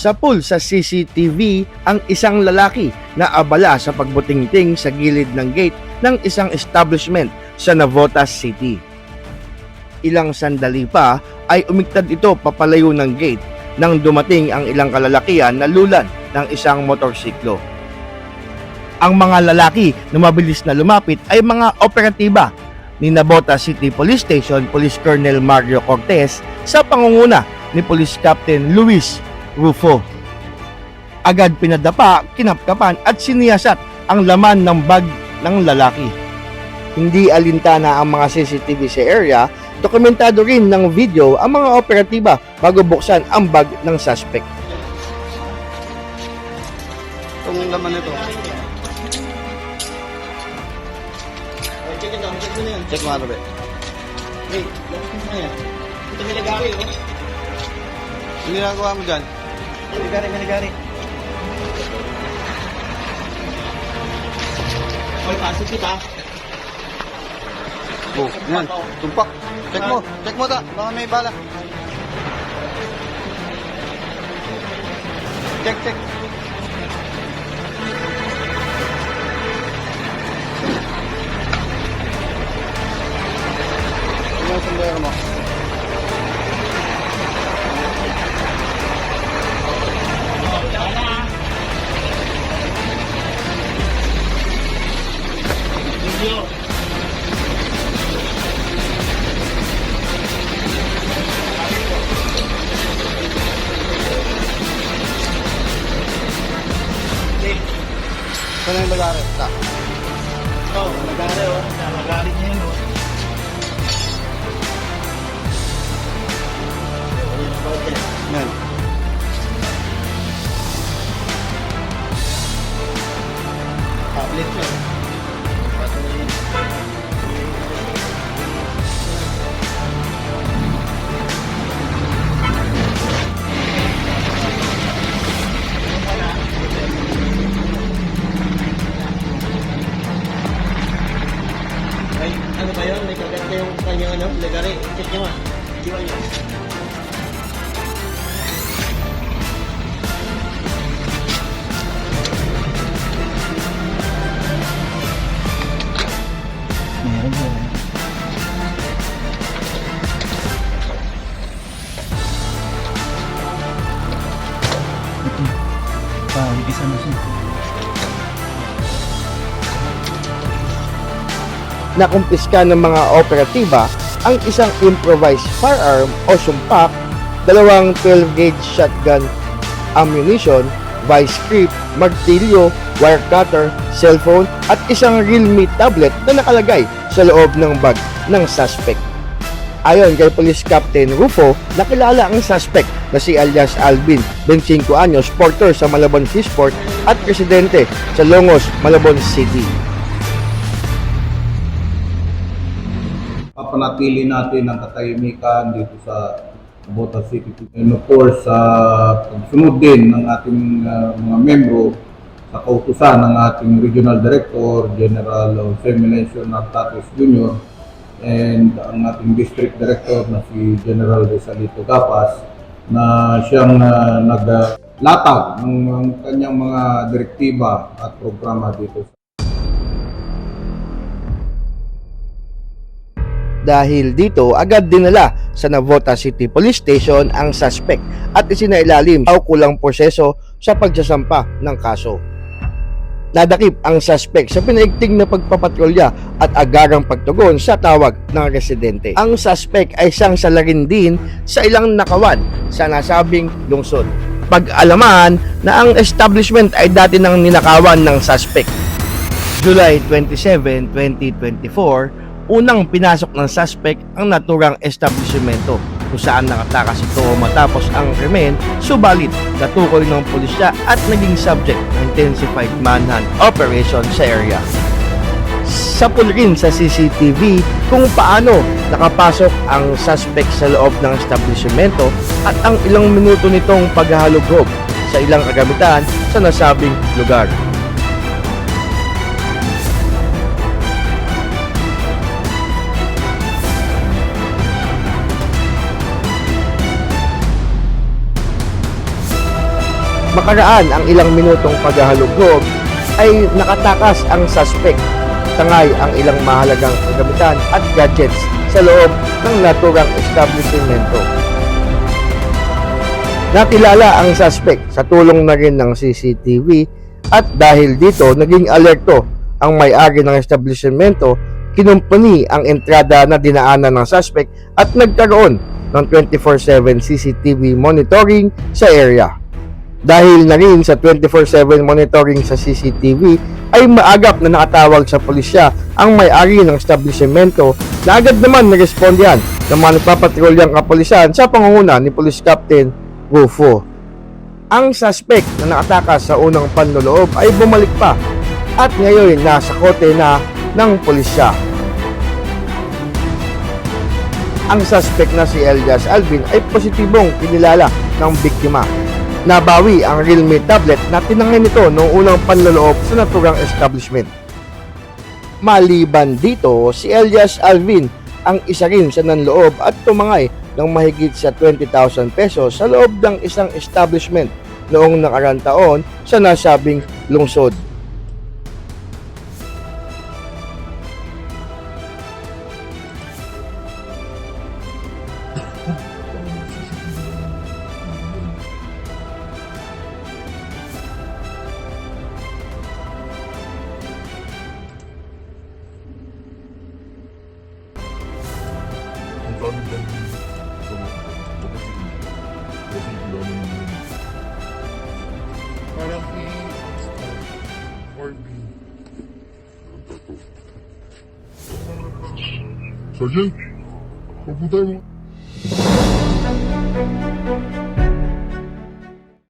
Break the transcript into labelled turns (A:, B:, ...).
A: Sa pool sa CCTV ang isang lalaki na abala sa pagbutingting sa gilid ng gate ng isang establishment sa Navotas City. Ilang sandali pa ay umiktad ito papalayo ng gate nang dumating ang ilang kalalakian na lulan ng isang motorsiklo. Ang mga lalaki na mabilis na lumapit ay mga operatiba ni Navotas City Police Station Police Colonel Mario Cortez sa pangunguna ni Police Captain Luis Rufo. Agad pinadapa, kinapkapan at siniyasat ang laman ng bag ng lalaki. Hindi alintana ang mga CCTV sa area, dokumentado rin ng video ang mga operatiba bago buksan ang bag ng suspect.
B: Itong laman nito. Check mo ano ba?
C: Wait, ano na yan? Ito may lagari, oh.
B: Ano ginagawa mo dyan?
C: May lagari. Hoy, pasok kita.
B: Oh, yan. Tumpak. Check mo. Check mo ta. Baka may bala. Check, check. Yung lagari?
C: Oh, lagari, oh. Lagari niya yun, oh. Yung kanyang ano, lagari. Check niyo ah. Diwa niyo.
D: Meron po.
A: Nakumpiska ng mga operatiba ang isang improvised firearm o sumpak, dalawang 12-gauge shotgun ammunition, vice grip, martilyo, wire cutter, cellphone at isang Realme tablet na nakalagay sa loob ng bag ng suspect. Ayon kay Police Captain Rufo, nakilala ang suspect na si alias Alvin, 25 anyos, porter sa Malabon Fishport at presidente sa Longos, Malabon City.
E: Papanatili natin ang katahimikan dito sa Bota City. And of course, sa pagsunod din ng ating uh, mga membro sa kautusan ng ating Regional Director, General Jose Melencio Nartates Jr. and ang ating District Director na si General Resalito Gapas na siyang uh, naglatag ng, ng kanyang mga direktiba at programa dito
A: Dahil dito, agad dinala sa Navota City Police Station ang suspect at isinailalim sa kulang proseso sa pagsasampa ng kaso. Nadakip ang suspect sa pinaigting na pagpapatrolya at agarang pagtugon sa tawag ng residente. Ang suspect ay isang salarin din sa ilang nakawan sa nasabing lungsod. Pag-alaman na ang establishment ay dati nang ninakawan ng suspect. July 27, 2024, unang pinasok ng suspect ang naturang establishmento kung saan nakatakas ito matapos ang krimen, subalit natukoy ng pulisya at naging subject ng intensified manhunt operation sa area. Sapul rin sa CCTV kung paano nakapasok ang suspect sa loob ng establishmento at ang ilang minuto nitong paghahalugog sa ilang kagamitan sa nasabing lugar. Makaraan ang ilang minutong paghahalughog ay nakatakas ang suspect. Tangay ang ilang mahalagang kagamitan at gadgets sa loob ng naturang establishmento. Nakilala ang suspect sa tulong na rin ng CCTV at dahil dito naging alerto ang may-ari ng establishmento, kinumpani ang entrada na dinaanan ng suspect at nagkaroon ng 24-7 CCTV monitoring sa area. Dahil na rin sa 24-7 monitoring sa CCTV ay maagap na nakatawag sa pulisya ang may-ari ng establishmento na agad naman narespondihan ng mga nagpapatrolyang kapulisan sa pangunguna ni Police Captain Rufo. Ang suspect na nakatakas sa unang panloloob ay bumalik pa at ngayon nasa kote na ng pulisya. Ang suspect na si Elias Alvin ay positibong kinilala ng biktima. Nabawi ang Realme tablet na tinangay nito noong unang panloloob sa naturang establishment. Maliban dito, si Elias Alvin ang isa rin sa nanloob at tumangay ng mahigit sa 20,000 pesos sa loob ng isang establishment noong nakarang taon sa nasabing lungsod.
F: Çocuk kapıda mı?